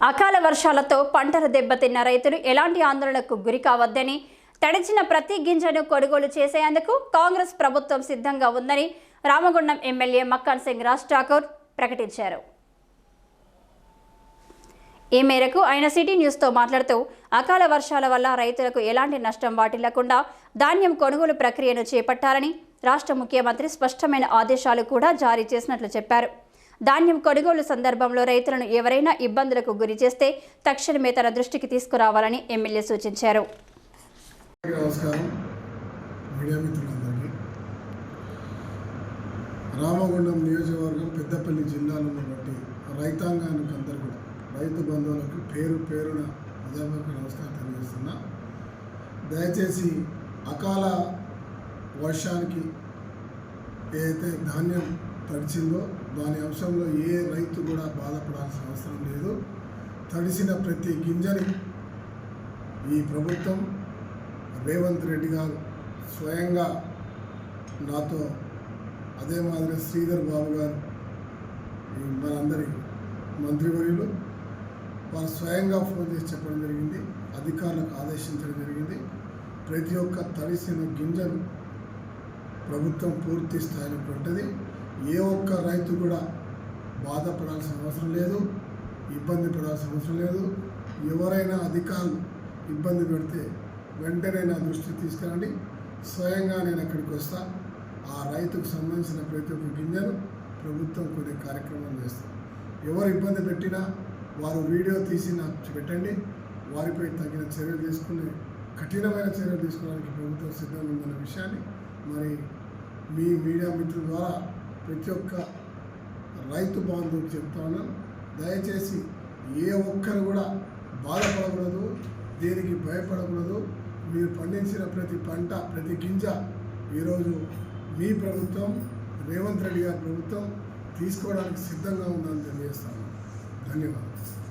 అకాల వర్షాలతో పంటలు దెబ్బతిన్న రైతులు ఎలాంటి ఆందోళనకు గురి కావద్దని తడిచిన ప్రతి గింజను కొనుగోలు చేసేందుకు కాంగ్రెస్ ప్రభుత్వం సిద్ధంగా ఉందని రామగుండం ఎమ్మెల్యే మక్కన్ సింగ్ రాజ్ ఠాకూర్ ప్రకటించారు. ఈ మేరకు ఆయన సిటీ న్యూస్తో మాట్లాడుతూ అకాల వర్షాల వల్ల రైతులకు ఎలాంటి నష్టం వాటిల్లకుండా ధాన్యం కొనుగోలు ప్రక్రియను చేపట్టాలని రాష్ట్ర ముఖ్యమంత్రి స్పష్టమైన ఆదేశాలు కూడా జారీ చేసినట్లు చెప్పారు. ధాన్యం కొనుగోలు సందర్భంలో రైతులను ఎవరైనా ఇబ్బందులకు గురి చేస్తే తక్షణమే తన దృష్టికి తీసుకురావాలని ఎమ్మెల్యే సూచించారు. నమస్కారం. మీడియా మిత్రులందరికీ. రామగుండం నియోజకవర్గం పెద్దపల్లి జిల్లాలో ఉన్నటువంటి రైతాంగానికి అందరు కూడా రైతు బంధువులకు పేరు పేరున హృదయపూర్వక నమస్కారం తెలియజేస్తున్నా. దయచేసి అకాల వర్షానికి ఏదైతే ధాన్యం తడిచిందో దాని అంశంలో ఏ రైతు కూడా బాధపడాల్సిన అవసరం లేదు. తడిసిన ప్రతి గింజని ఈ ప్రభుత్వం రేవంత్ రెడ్డి గారు స్వయంగా నాతో అదే మాదిరి శ్రీధర్ బాబు గారు మనందరి మంత్రివర్యులు వారు స్వయంగా ఫోన్ చేసి చెప్పడం జరిగింది అధికారులకు ఆదేశించడం జరిగింది. ప్రతి ఒక్క తడిసిన గింజను ప్రభుత్వం పూర్తి స్థాయిలో ఉంటుంది ఏ ఒక్క రైతు కూడా బాధపడాల్సిన అవసరం లేదు ఇబ్బంది పడాల్సిన అవసరం లేదు. ఎవరైనా అధికారులు ఇబ్బంది పెడితే వెంటనే నా దృష్టికి తీసుకురండి. స్వయంగా నేను అక్కడికి వస్తా. ఆ రైతుకు సంబంధించిన ప్రతి ఒక్క గింజను ప్రభుత్వం కొన్ని కార్యక్రమాలు చేస్తాం. ఎవరు ఇబ్బంది పెట్టినా వారు వీడియో తీసి నాకు పెట్టండి. వారిపై తగిన చర్యలు తీసుకుని కఠినమైన చర్యలు తీసుకోవడానికి ప్రభుత్వం సిద్ధంగా ఉందన్న విషయాన్ని మరి మీ మీడియా మిత్రుల ద్వారా ప్రతి ఒక్క రైతు బాంధవుడు చెప్తాను దయచేసి ఏ ఒక్కరు కూడా బాధపడకూడదు దేనికి భయపడకూడదు. మీరు పండించిన ప్రతి పంట ప్రతి గింజ ఈరోజు మీ ప్రభుత్వం రేవంత్ రెడ్డి గారి ప్రభుత్వం తీసుకోవడానికి సిద్ధంగా ఉందని తెలియజేస్తాను ధన్యవాదాలు.